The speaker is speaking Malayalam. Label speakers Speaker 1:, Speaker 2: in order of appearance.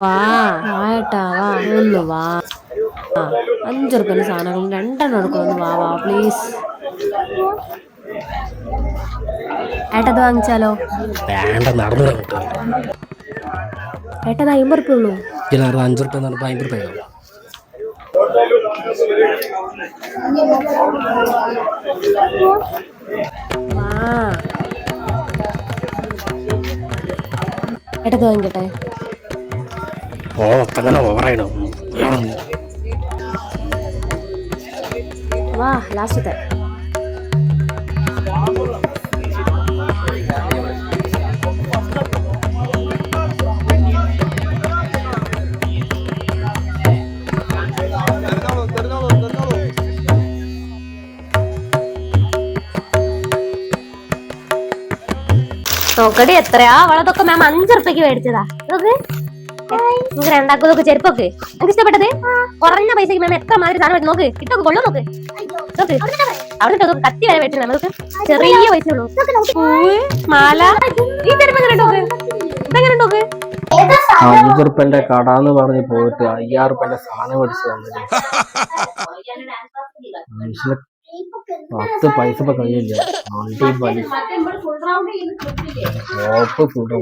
Speaker 1: വാ വാട്ടാ വാ ഒന്ന് വാ. ആ അഞ്ചു റുപ്യന്റെ സാധനങ്ങൾ രണ്ടെണ്ണം എടുക്കും വാ വാ പ്ലീസ് ഏട്ടത് വാങ്ങിച്ചാലോ?
Speaker 2: വേണ്ട നടന്നു
Speaker 1: ഏട്ടത് അമ്പത് റുപ്യ ഉള്ളൂ.
Speaker 2: ഇതിനകത്ത് അഞ്ച് റുപ്യ പറഞ്ഞപ്പോൾ അമ്പത് റുപ്യ.
Speaker 1: വാ. ഏട്ടത് വാങ്ങിക്കട്ടെ?
Speaker 2: ഓ അങ്ങനെ ഓവറായിടോ
Speaker 1: വാ ലാസ്റ്റത്തെ. നോക്കടി എത്രയാ? അവളതൊക്കെ മാം അഞ്ചു റുപ്യക്ക് മേടിച്ചതാ. നോക്ക്. നിങ്ങൾക്ക് രണ്ടാക്കും നോക്ക് ചെരുപ്പൊക്കെ? നിങ്ങൾക്ക് ഇഷ്ടപ്പെട്ടത്? കുറഞ്ഞ പൈസക്ക് മാം എത്ര മാതിരി സാധനം നോക്ക്. ഇട്ടൊക്കെ കൊള്ളു നോക്ക്. നോക്ക്. അവിടെ നോക്ക് കത്തി വരെ മേടിച്ചു നമുക്ക് ചെറിയ പൈസ ഉള്ളൂ. പൂവ്, മാല. ഈ ചെരുപ്പ് എങ്ങനെ നോക്ക് ഇതെങ്ങനെ നോക്ക്
Speaker 2: അഞ്ച് റുപ്പന്റെ കട എന്ന് പറഞ്ഞ് പോയിട്ട് അയ്യായിരം റുപ്യന്റെ സാധനം മേടിച്ച് തന്നത് മനുഷ്യന് പത്ത് പൈസ ഇപ്പൊ കഴിയില്ല. ഓപ്പ് ഫുഡ്